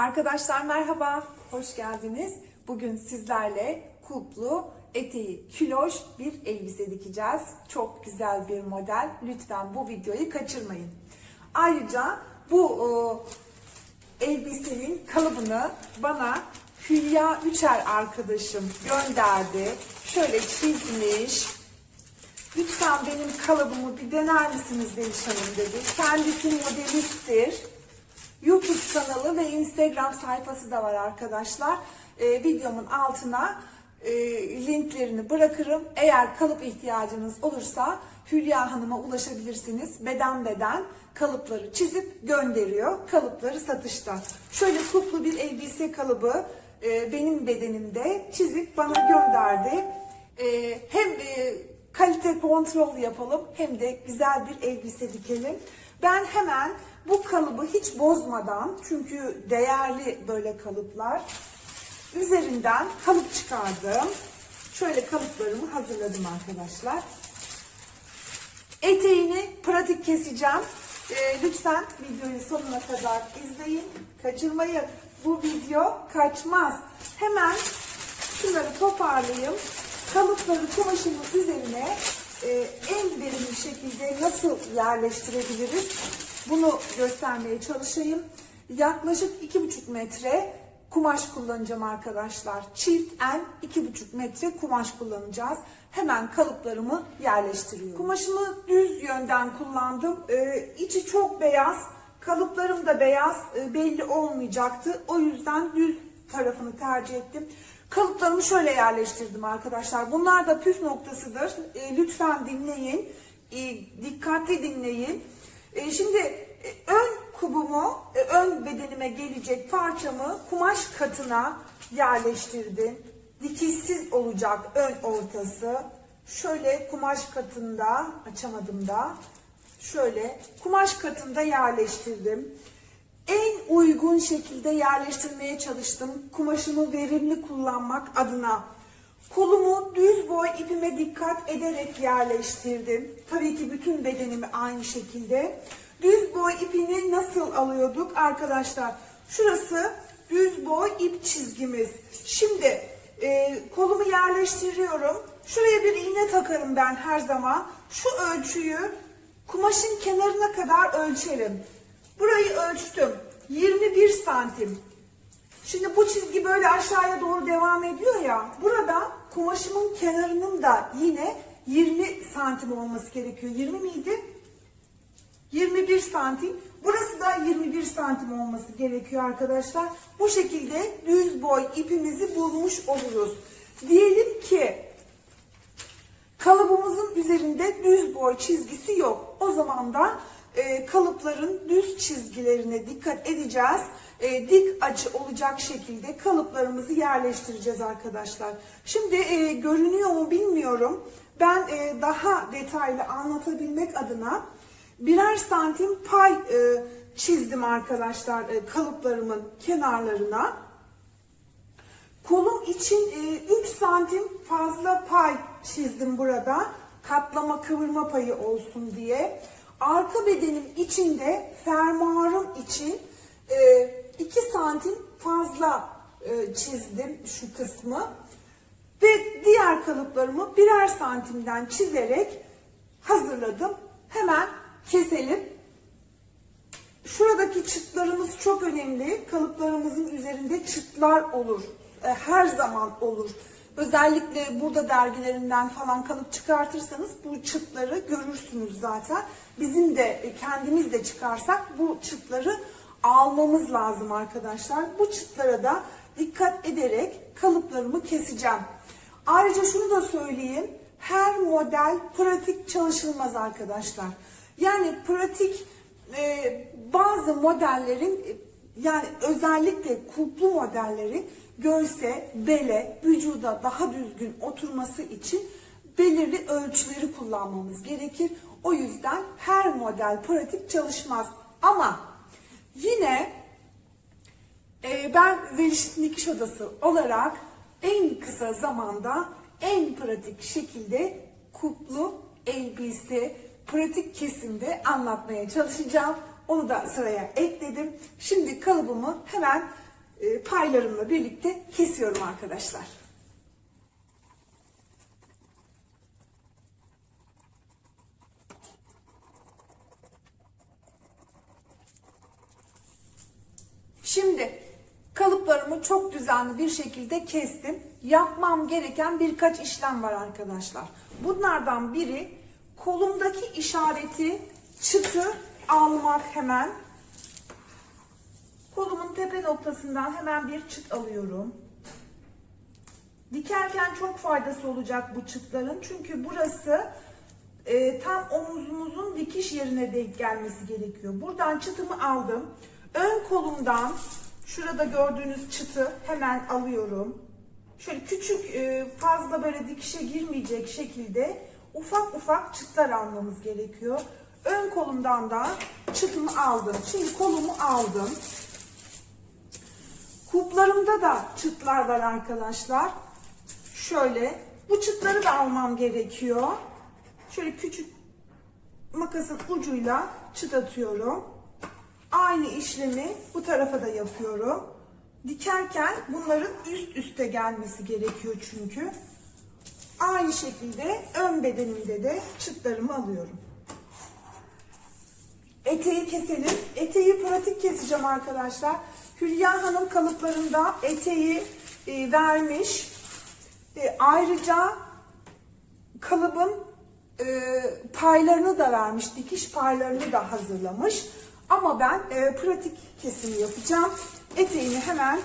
Arkadaşlar merhaba, hoş geldiniz. Bugün sizlerle kulplu, eteği kiloş bir elbise dikeceğiz. Çok güzel bir model. Lütfen bu videoyu kaçırmayın. Ayrıca bu e, elbisenin kalıbını bana Hülya Üçer arkadaşım gönderdi. Şöyle çizmiş. Lütfen benim kalıbımı bir dener misiniz Zeliş Hanım dedi. Kendisi modelisttir. YouTube kanalı ve Instagram sayfası da var arkadaşlar. Ee, videomun altına e, linklerini bırakırım. Eğer kalıp ihtiyacınız olursa Hülya Hanım'a ulaşabilirsiniz. Beden beden kalıpları çizip gönderiyor. Kalıpları satışta. Şöyle kuplu bir elbise kalıbı e, benim bedenimde çizip bana gönderdi. E, hem e, kalite kontrol yapalım hem de güzel bir elbise dikelim. Ben hemen bu kalıbı hiç bozmadan çünkü değerli böyle kalıplar üzerinden kalıp çıkardım. Şöyle kalıplarımı hazırladım arkadaşlar. Eteğini pratik keseceğim. Ee, lütfen videoyu sonuna kadar izleyin. Kaçırmayın. Bu video kaçmaz. Hemen şunları toparlayayım. Kalıpları kumaşımın üzerine e, en verimli şekilde nasıl yerleştirebiliriz? Bunu göstermeye çalışayım. Yaklaşık 2,5 metre kumaş kullanacağım arkadaşlar. Çift en 2,5 metre kumaş kullanacağız. Hemen kalıplarımı yerleştiriyorum. Kumaşımı düz yönden kullandım. Ee, içi çok beyaz. Kalıplarım da beyaz. Ee, belli olmayacaktı. O yüzden düz tarafını tercih ettim. Kalıplarımı şöyle yerleştirdim arkadaşlar. Bunlar da püf noktasıdır. Ee, lütfen dinleyin. Ee, dikkatli dinleyin. Ee, şimdi e, ön kubumu, e, ön bedenime gelecek parçamı kumaş katına yerleştirdim. Dikişsiz olacak ön ortası. Şöyle kumaş katında, açamadım da. Şöyle kumaş katında yerleştirdim. En uygun şekilde yerleştirmeye çalıştım. Kumaşımı verimli kullanmak adına. Kolumu düz boy ipime dikkat ederek yerleştirdim. Tabii ki bütün bedenimi aynı şekilde. Düz boy ipini nasıl alıyorduk arkadaşlar? Şurası düz boy ip çizgimiz. Şimdi e, kolumu yerleştiriyorum. Şuraya bir iğne takarım ben her zaman. Şu ölçüyü kumaşın kenarına kadar ölçelim. Burayı ölçtüm. 21 santim. Şimdi bu çizgi böyle aşağıya doğru devam ediyor ya. Burada kumaşımın kenarının da yine 20 santim olması gerekiyor. 20 miydi? 21 santim. Burası da 21 santim olması gerekiyor arkadaşlar. Bu şekilde düz boy ipimizi bulmuş oluruz. Diyelim ki kalıbımızın üzerinde düz boy çizgisi yok. O zaman da e, kalıpların düz çizgilerine dikkat edeceğiz. E, dik açı olacak şekilde kalıplarımızı yerleştireceğiz arkadaşlar. Şimdi e, görünüyor mu bilmiyorum. Ben e, daha detaylı anlatabilmek adına birer santim pay e, çizdim arkadaşlar e, kalıplarımın kenarlarına. Kolum için e, 3 santim fazla pay çizdim burada. Katlama kıvırma payı olsun diye. Arka bedenim içinde fermuarım için e, 2 santim fazla e, çizdim şu kısmı. Ve diğer kalıplarımı birer santimden çizerek hazırladım. Hemen keselim. Şuradaki çıtlarımız çok önemli. Kalıplarımızın üzerinde çıtlar olur. E, Her zaman olur. Özellikle burada dergilerinden falan kalıp çıkartırsanız bu çıtları görürsünüz zaten. Bizim de e, kendimiz de çıkarsak bu çıtları almamız lazım arkadaşlar. Bu çıtlara da dikkat ederek kalıplarımı keseceğim. Ayrıca şunu da söyleyeyim. Her model pratik çalışılmaz arkadaşlar. Yani pratik e, bazı modellerin e, yani özellikle kulplu modelleri göğse, bele, vücuda daha düzgün oturması için belirli ölçüleri kullanmamız gerekir. O yüzden her model pratik çalışmaz. Ama yine e, ben Zeliş'in dikiş odası olarak en kısa zamanda en pratik şekilde kuplu elbise pratik kesimde anlatmaya çalışacağım. Onu da sıraya ekledim. Şimdi kalıbımı hemen e, paylarımla birlikte kesiyorum arkadaşlar. Şimdi kalıplarımı çok düzenli bir şekilde kestim. Yapmam gereken birkaç işlem var arkadaşlar. Bunlardan biri kolumdaki işareti çıtı almak hemen. Kolumun tepe noktasından hemen bir çıt alıyorum. Dikerken çok faydası olacak bu çıtların. Çünkü burası e, tam omuzumuzun dikiş yerine denk gelmesi gerekiyor. Buradan çıtımı aldım. Ön kolumdan şurada gördüğünüz çıtı hemen alıyorum. Şöyle küçük e, fazla böyle dikişe girmeyecek şekilde ufak ufak çıtlar almamız gerekiyor. Ön kolumdan da çıtımı aldım. Şimdi kolumu aldım. Kuplarımda da çıtlar var arkadaşlar. Şöyle bu çıtları da almam gerekiyor. Şöyle küçük makasın ucuyla çıt atıyorum. Aynı işlemi bu tarafa da yapıyorum. Dikerken bunların üst üste gelmesi gerekiyor çünkü. Aynı şekilde ön bedenimde de çıtlarımı alıyorum. Eteği keselim. Eteği pratik keseceğim arkadaşlar. Hülya Hanım kalıplarında eteği e, vermiş. E, ayrıca kalıbın e, paylarını da vermiş. Dikiş paylarını da hazırlamış. Ama ben e, pratik kesimi yapacağım. Eteğimi hemen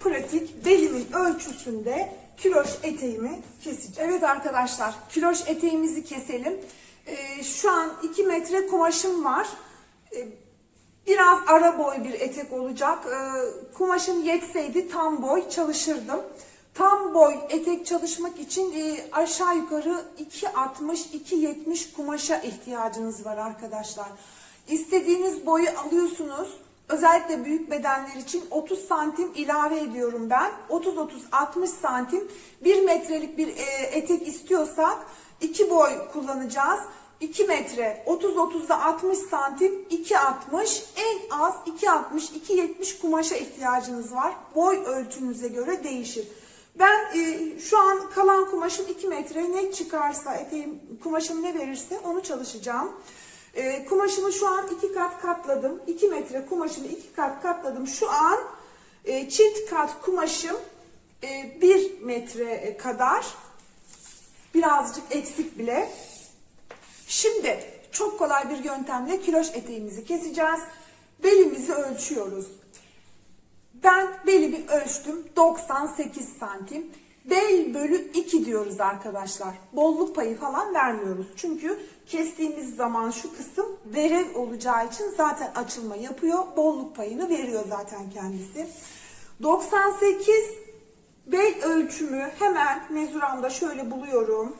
pratik belimin ölçüsünde kiloş eteğimi keseceğim. Evet arkadaşlar kiloş eteğimizi keselim. E, şu an 2 metre kumaşım var. E, Biraz ara boy bir etek olacak. Ee, kumaşım yetseydi tam boy çalışırdım. Tam boy etek çalışmak için e, aşağı yukarı 2.60-2.70 kumaşa ihtiyacınız var arkadaşlar. İstediğiniz boyu alıyorsunuz. Özellikle büyük bedenler için 30 santim ilave ediyorum ben. 30-30-60 santim 1 metrelik bir e, etek istiyorsak 2 boy kullanacağız. 2 metre 30-30'da 60 santim 2.60 en az 2.60-2.70 kumaşa ihtiyacınız var. Boy ölçünüze göre değişir. Ben e, şu an kalan kumaşım 2 metre ne çıkarsa eteğim kumaşım ne verirse onu çalışacağım. E, kumaşımı şu an 2 kat katladım. 2 metre kumaşımı 2 kat katladım. Şu an e, çift kat kumaşım e, 1 metre kadar. Birazcık eksik bile. Şimdi çok kolay bir yöntemle kiloş eteğimizi keseceğiz. Belimizi ölçüyoruz. Ben belimi ölçtüm 98 santim. Bel bölü 2 diyoruz arkadaşlar. Bolluk payı falan vermiyoruz. Çünkü kestiğimiz zaman şu kısım verev olacağı için zaten açılma yapıyor. Bolluk payını veriyor zaten kendisi. 98 bel ölçümü hemen mezuramda şöyle buluyorum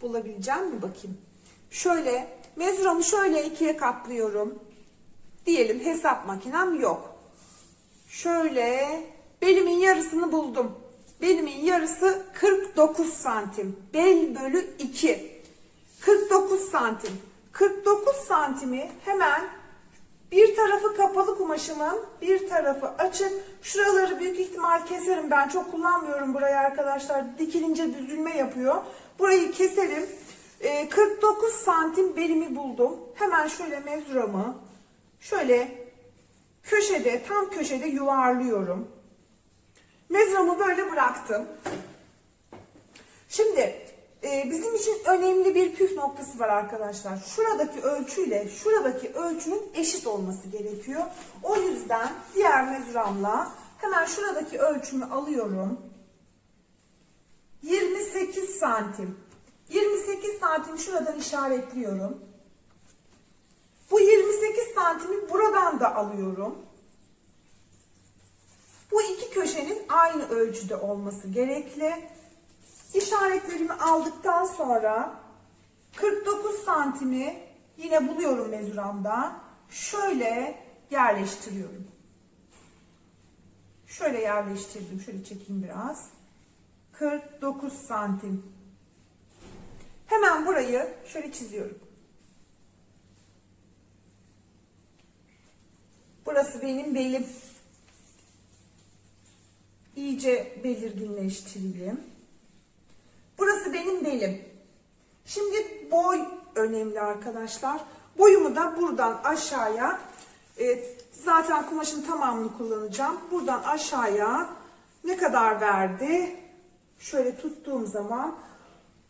bulabileceğim mi bakayım. Şöyle mezuramı şöyle ikiye katlıyorum. Diyelim hesap makinem yok. Şöyle belimin yarısını buldum. Belimin yarısı 49 santim. Bel bölü 2. 49 santim. 49 santimi hemen bir tarafı kapalı kumaşımın bir tarafı açık. Şuraları büyük ihtimal keserim ben çok kullanmıyorum burayı arkadaşlar. Dikilince düzülme yapıyor. Burayı keselim. Ee, 49 santim belimi buldum. Hemen şöyle mezuramı şöyle köşede tam köşede yuvarlıyorum. Mezuramı böyle bıraktım. Şimdi e, bizim için önemli bir püf noktası var arkadaşlar. Şuradaki ölçüyle şuradaki ölçünün eşit olması gerekiyor. O yüzden diğer mezuramla hemen şuradaki ölçümü alıyorum. 28 santim. 28 santim şuradan işaretliyorum. Bu 28 santimi buradan da alıyorum. Bu iki köşenin aynı ölçüde olması gerekli. İşaretlerimi aldıktan sonra 49 santimi yine buluyorum mezuramda. Şöyle yerleştiriyorum. Şöyle yerleştirdim. Şöyle çekeyim biraz. 49 santim. Hemen burayı şöyle çiziyorum. Burası benim belim. iyice belirginleştireyim. Burası benim belim. Şimdi boy önemli arkadaşlar. Boyumu da buradan aşağıya e, zaten kumaşın tamamını kullanacağım. Buradan aşağıya ne kadar verdi? Şöyle tuttuğum zaman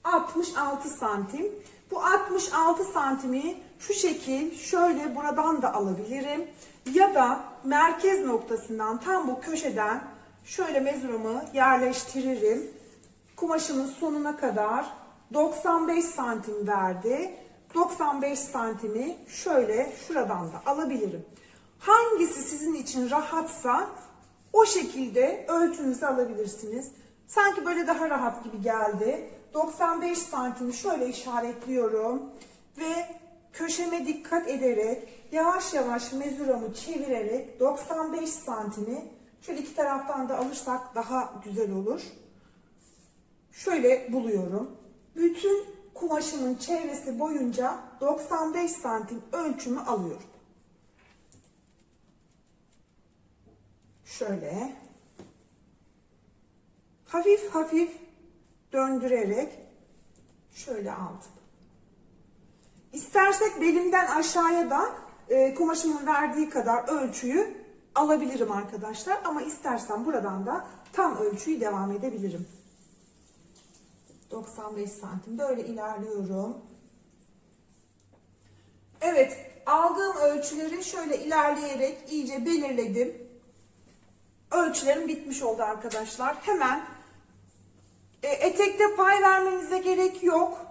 66 santim. Bu 66 santimi şu şekil şöyle buradan da alabilirim. Ya da merkez noktasından tam bu köşeden şöyle mezurumu yerleştiririm. Kumaşımın sonuna kadar 95 santim verdi. 95 santimi şöyle şuradan da alabilirim. Hangisi sizin için rahatsa o şekilde ölçünüzü alabilirsiniz. Sanki böyle daha rahat gibi geldi. 95 santimi şöyle işaretliyorum ve köşeme dikkat ederek yavaş yavaş mezuramı çevirerek 95 santimi şöyle iki taraftan da alırsak daha güzel olur. Şöyle buluyorum. Bütün kumaşımın çevresi boyunca 95 santim ölçümü alıyorum. Şöyle hafif hafif döndürerek şöyle aldım. İstersek belimden aşağıya da e, kumaşımın verdiği kadar ölçüyü alabilirim arkadaşlar. Ama istersen buradan da tam ölçüyü devam edebilirim. 95 santim böyle ilerliyorum. Evet aldığım ölçüleri şöyle ilerleyerek iyice belirledim. Ölçülerim bitmiş oldu arkadaşlar. Hemen e, etekte pay vermenize gerek yok.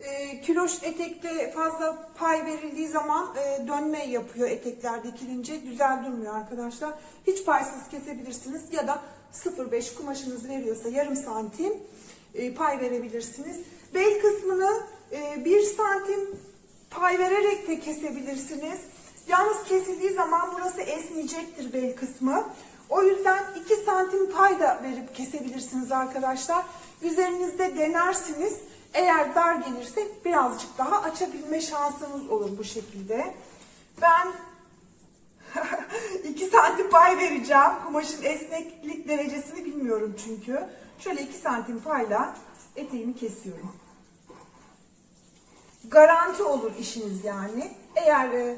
E, kiloş etekte fazla pay verildiği zaman e, dönme yapıyor etekler dikilince. Güzel durmuyor arkadaşlar. Hiç paysız kesebilirsiniz ya da 0,5 kumaşınız veriyorsa yarım santim e, pay verebilirsiniz. Bel kısmını e, 1 santim pay vererek de kesebilirsiniz. Yalnız kesildiği zaman burası esneyecektir bel kısmı. O yüzden 2 santim pay da verip kesebilirsiniz arkadaşlar. Üzerinizde denersiniz. Eğer dar gelirse birazcık daha açabilme şansınız olur bu şekilde. Ben 2 santim pay vereceğim. Kumaşın esneklik derecesini bilmiyorum çünkü. Şöyle 2 santim payla eteğimi kesiyorum. Garanti olur işiniz yani. Eğer e,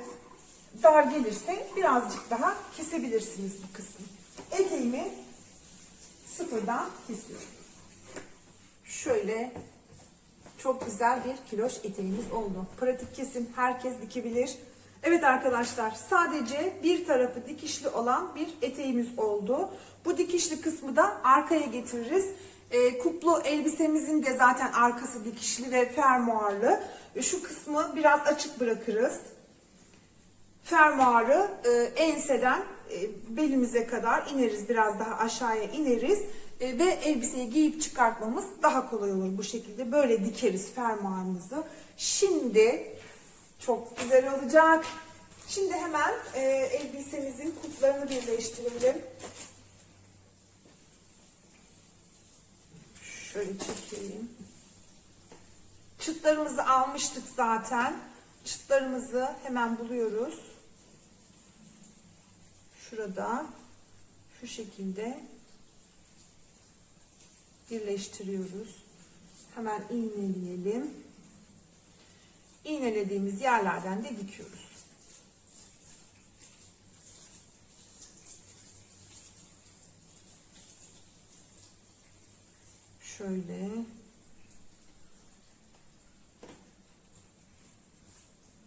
dar gelirse birazcık daha kesebilirsiniz bu kısmı. Eteğimi sıfırdan kesiyorum. Şöyle çok güzel bir kiloş eteğimiz oldu. Pratik kesim herkes dikebilir. Evet arkadaşlar sadece bir tarafı dikişli olan bir eteğimiz oldu. Bu dikişli kısmı da arkaya getiririz. E, kuplu elbisemizin de zaten arkası dikişli ve fermuarlı. E, şu kısmı biraz açık bırakırız. Fermuarı e, enseden e, belimize kadar ineriz. Biraz daha aşağıya ineriz. E, ve elbiseyi giyip çıkartmamız daha kolay olur bu şekilde. Böyle dikeriz fermuarımızı. Şimdi çok güzel olacak. Şimdi hemen e, elbisemizin kuplarını birleştirelim. Şöyle çekeyim. Çıtlarımızı almıştık zaten. Çıtlarımızı hemen buluyoruz. Şurada şu şekilde birleştiriyoruz. Hemen iğneleyelim. İğnelediğimiz yerlerden de dikiyoruz. Şöyle.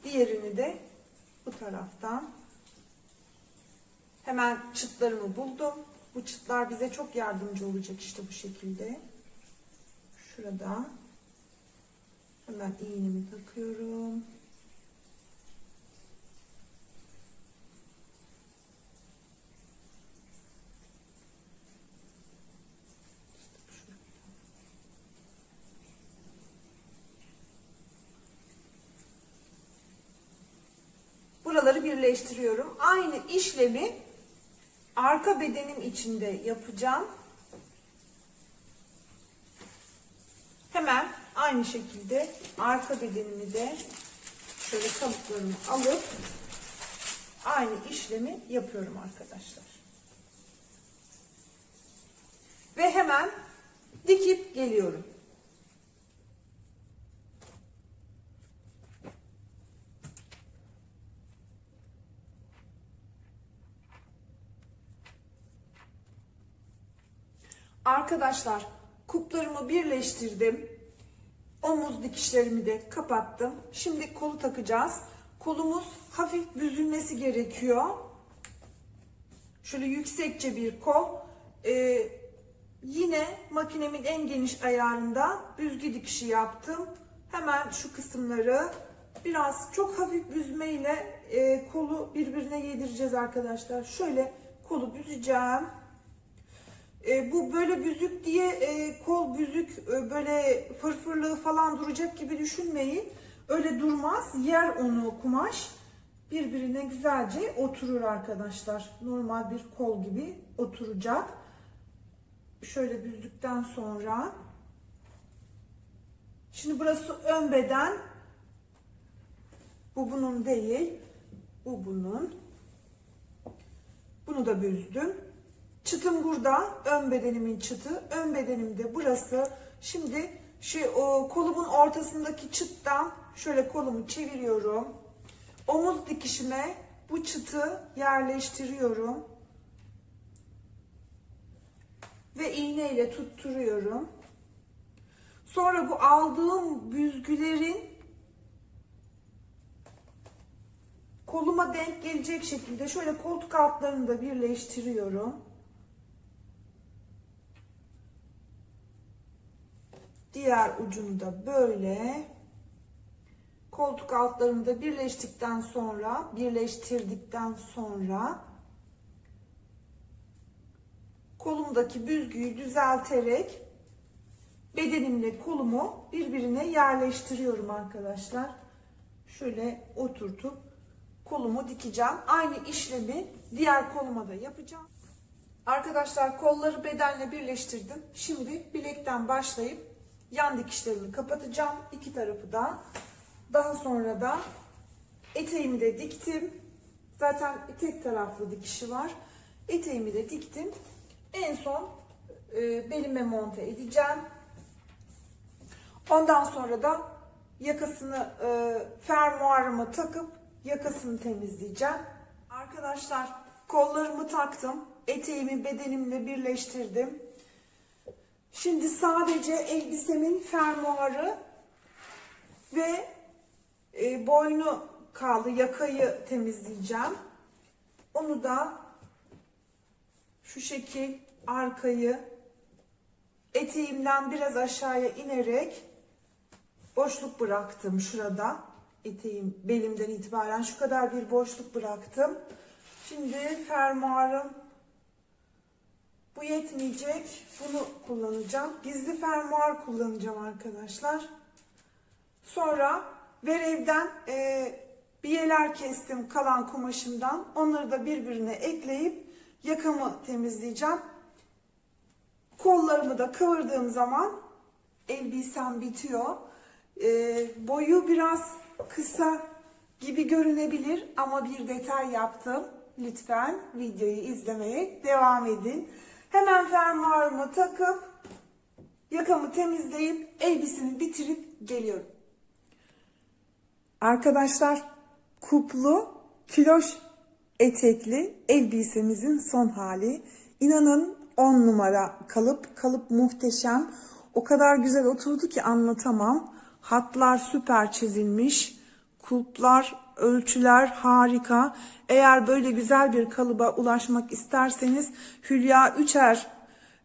Diğerini de bu taraftan. Hemen çıtlarımı buldum. Bu çıtlar bize çok yardımcı olacak işte bu şekilde. Şurada. Hemen iğnemi takıyorum. Buraları birleştiriyorum. Aynı işlemi arka bedenim içinde yapacağım. Hemen aynı şekilde arka bedenimi de şöyle kalıplarımı alıp aynı işlemi yapıyorum arkadaşlar. Ve hemen dikip geliyorum. Arkadaşlar kuplarımı birleştirdim. Omuz dikişlerimi de kapattım. Şimdi kolu takacağız. Kolumuz hafif büzülmesi gerekiyor. Şöyle yüksekçe bir kol. Ee, yine makinemin en geniş ayarında büzgü dikişi yaptım. Hemen şu kısımları biraz çok hafif büzmeyle e, kolu birbirine yedireceğiz arkadaşlar. Şöyle kolu büzeceğim. E, bu böyle büzük diye e, kol büzük e, böyle fırfırlığı falan duracak gibi düşünmeyin. Öyle durmaz. Yer onu kumaş. Birbirine güzelce oturur arkadaşlar. Normal bir kol gibi oturacak. Şöyle büzdükten sonra Şimdi burası ön beden. Bu bunun değil. Bu bunun. Bunu da büzdüm. Çıtım burada. Ön bedenimin çıtı. Ön bedenim de burası. Şimdi şu o, kolumun ortasındaki çıttan şöyle kolumu çeviriyorum. Omuz dikişime bu çıtı yerleştiriyorum. Ve iğne ile tutturuyorum. Sonra bu aldığım büzgülerin koluma denk gelecek şekilde şöyle koltuk altlarını da birleştiriyorum. Diğer ucunu da böyle koltuk altlarını da birleştikten sonra, birleştirdikten sonra kolumdaki büzgüyü düzelterek bedenimle kolumu birbirine yerleştiriyorum arkadaşlar. Şöyle oturtup kolumu dikeceğim. Aynı işlemi diğer koluma da yapacağım. Arkadaşlar kolları bedenle birleştirdim. Şimdi bilekten başlayıp yan dikişlerimi kapatacağım. İki tarafı da. Daha sonra da eteğimi de diktim. Zaten tek taraflı dikişi var. Eteğimi de diktim. En son e, belime monte edeceğim. Ondan sonra da yakasını e, fermuarıma takıp yakasını temizleyeceğim. Arkadaşlar kollarımı taktım. Eteğimi bedenimle birleştirdim. Şimdi sadece elbisemin fermuarı ve e, boynu kaldı. Yakayı temizleyeceğim. Onu da şu şekil arkayı eteğimden biraz aşağıya inerek boşluk bıraktım şurada. Eteğim belimden itibaren şu kadar bir boşluk bıraktım. Şimdi fermuarım bu yetmeyecek. Bunu kullanacağım. Gizli fermuar kullanacağım arkadaşlar. Sonra verevden e, biyeler kestim kalan kumaşımdan. Onları da birbirine ekleyip yakamı temizleyeceğim. Kollarımı da kıvırdığım zaman elbisem bitiyor. E, boyu biraz kısa gibi görünebilir ama bir detay yaptım. Lütfen videoyu izlemeye devam edin. Hemen fermuarımı takıp yakamı temizleyip elbisemi bitirip geliyorum. Arkadaşlar kuplu kiloş etekli elbisemizin son hali. İnanın 10 numara kalıp kalıp muhteşem. O kadar güzel oturdu ki anlatamam. Hatlar süper çizilmiş. Kulplar, ölçüler harika. Eğer böyle güzel bir kalıba ulaşmak isterseniz Hülya Üçer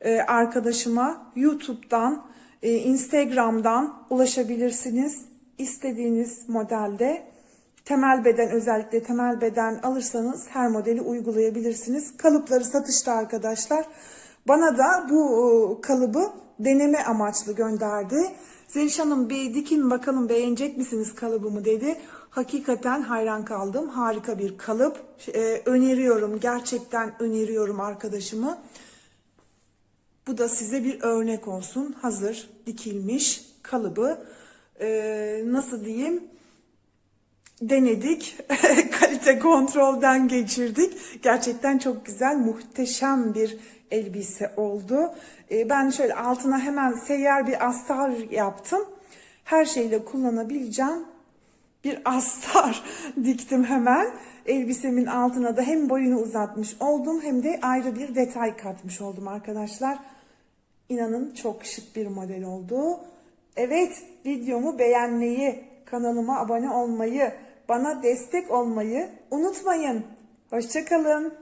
e, arkadaşıma YouTube'dan, e, Instagram'dan ulaşabilirsiniz. İstediğiniz modelde temel beden özellikle temel beden alırsanız her modeli uygulayabilirsiniz. Kalıpları satışta arkadaşlar. Bana da bu e, kalıbı deneme amaçlı gönderdi. Zeliş Hanım bir dikin bakalım beğenecek misiniz kalıbımı dedi. Hakikaten hayran kaldım. Harika bir kalıp. Ee, öneriyorum. Gerçekten öneriyorum arkadaşımı. Bu da size bir örnek olsun. Hazır dikilmiş kalıbı. Ee, nasıl diyeyim? Denedik. kalite kontrolden geçirdik. Gerçekten çok güzel, muhteşem bir elbise oldu. Ee, Ben şöyle altına hemen seyyar bir astar yaptım. Her şeyle kullanabileceğim bir astar diktim hemen. Elbisemin altına da hem boyunu uzatmış oldum hem de ayrı bir detay katmış oldum arkadaşlar. İnanın çok şık bir model oldu. Evet videomu beğenmeyi, kanalıma abone olmayı, bana destek olmayı unutmayın. Hoşçakalın.